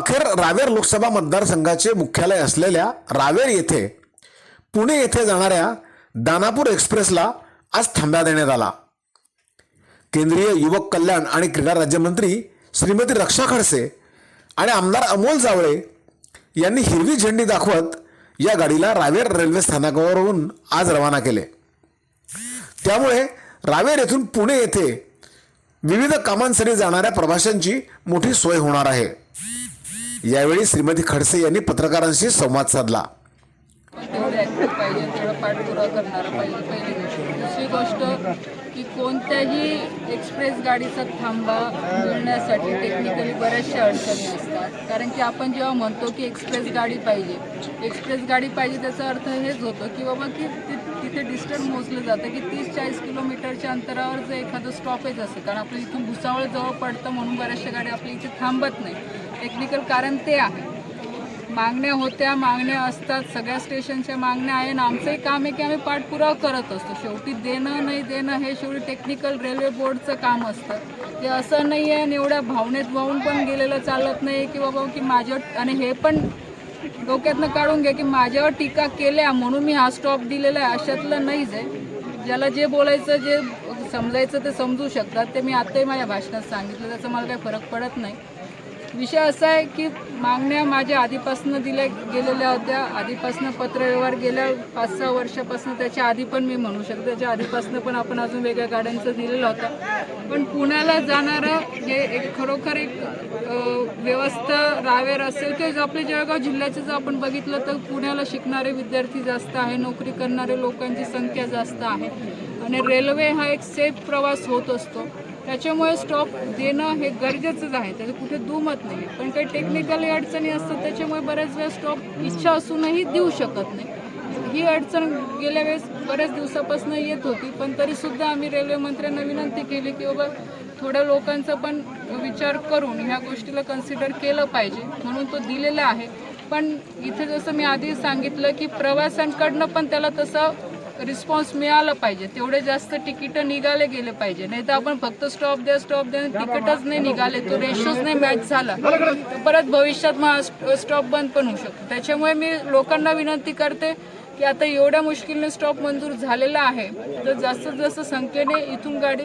अखेर रावेर लोकसभा मतदारसंघाचे मुख्यालय असलेल्या रावेर येथे पुणे येथे जाणाऱ्या दानापूर एक्सप्रेसला आज थांबा देण्यात आला. केंद्रीय युवक कल्याण आणि क्रीडा राज्यमंत्री श्रीमती रक्षा खडसे आणि आमदार अमोल जावळे यांनी हिरवी झेंडी दाखवत या गाडीला रावेर रेल्वे स्थानकावरून आज रवाना केले. त्यामुळे रावेर येथून पुणे येथे विविध कामांसाठी जाणाऱ्या प्रवाशांची मोठी सोय होणार आहे. यावेळी श्रीमती खडसे यांनी पत्रकारांशी संवाद साधला. तेवढे ॲक्टिव्ह पाहिजे तेवढं पाठपुरावा करणारं पाहिजे पहिली गोष्ट. दुसरी गोष्ट की कोणत्याही एक्सप्रेस गाडीचा थांबा मिळण्यासाठी टेक्निकली बऱ्याचशा अडचणी असतात. कारण की आपण जेव्हा म्हणतो की एक्सप्रेस गाडी पाहिजे एक्सप्रेस गाडी पाहिजे त्याचा अर्थ हेच होतो की बाबा की ति- तिथे डिस्टन्स मोजलं जातं की तीस चाळीस किलोमीटरच्या अंतरावर जर एखादं स्टॉपेज असेल कारण आपल्या इथून भुसावळ जवळ पडतं म्हणून बऱ्याचशा गाड्या आपल्या इथे थांबत नाही. टेक्निकल कारण ते आहे. मागण्या होत्या मागण्या असतात. सगळ्या स्टेशनच्या मागण्या आहे आणि आमचंही काम आहे की आम्ही पाठपुरावा करत असतो. शेवटी देणं नाही देणं हे शेवटी टेक्निकल रेल्वे बोर्डचं काम असतं. ते असं नाही आहे आणि एवढ्या भावनेत वाहून पण गेलेलं चालत नाही की बाबा की माझ्यावर आणि हे पण डोक्यातनं काढून घ्या की माझ्यावर टीका केल्या म्हणून मी हा स्टॉप दिलेला आहे. अशातलं नाहीच आहे. ज्याला जे बोलायचं जे समजायचं ते समजू शकतात. ते मी आत्ताही माझ्या भाषणात सांगितलं. त्याचा मला काही फरक पडत नाही. विषय असा आहे की मागण्या माझ्या आधीपासून दिल्या गेलेल्या होत्या. आधीपासून पत्रव्यवहार गेल्या पाच सहा वर्षापासून त्याच्या आधी पण मी म्हणू शकते. त्याच्या आधीपासून पण आपण अजून वेगळ्या गाड्यांचं दिलेलं होतं. पण पुण्याला जाणारं हे एक खरोखर एक व्यवस्था रावेर असेल किंवा जर आपल्या जळगाव जिल्ह्याचं जर आपण बघितलं तर पुण्याला शिकणारे विद्यार्थी जास्त आहे. नोकरी करणारे लोकांची संख्या जास्त आहे. आणि रेल्वे हा एक सेफ प्रवास होत असतो. त्याच्यामुळे स्टॉप देणं हे गरजेचंच आहे. त्याचं कुठे दुमत नाही पण काही टेक्निकली अडचणी असतात त्याच्यामुळे बऱ्याच वेळा स्टॉप इच्छा असूनही देऊ शकत नाही. ही अडचण गेल्या वेळेस बऱ्याच दिवसापासून येत होती पण तरीसुद्धा आम्ही रेल्वे मंत्र्यांना विनंती केली की बाबा थोड्या लोकांचा पण विचार करून ह्या गोष्टीला कन्सिडर केलं पाहिजे. म्हणून तो दिलेला आहे. पण इथे जसं मी आधी सांगितलं की प्रवाशांकडनं पण त्याला तसं रिस्पॉन्स मिळाला पाहिजे. तेवढे जास्त तिकीटं निघाले गेले पाहिजे. नाही तर आपण फक्त स्टॉप द्या स्टॉप द्या तिकीटच नाही निघाले. तो रेशोच नाही मॅच झाला. तर परत भविष्यात मग स्टॉप बंद पण होऊ शकतो. त्याच्यामुळे मी लोकांना विनंती करते की आता एवढ्या मुश्किलने स्टॉप मंजूर झालेला आहे. तर जास्तीत जास्त संख्येने इथून गाडी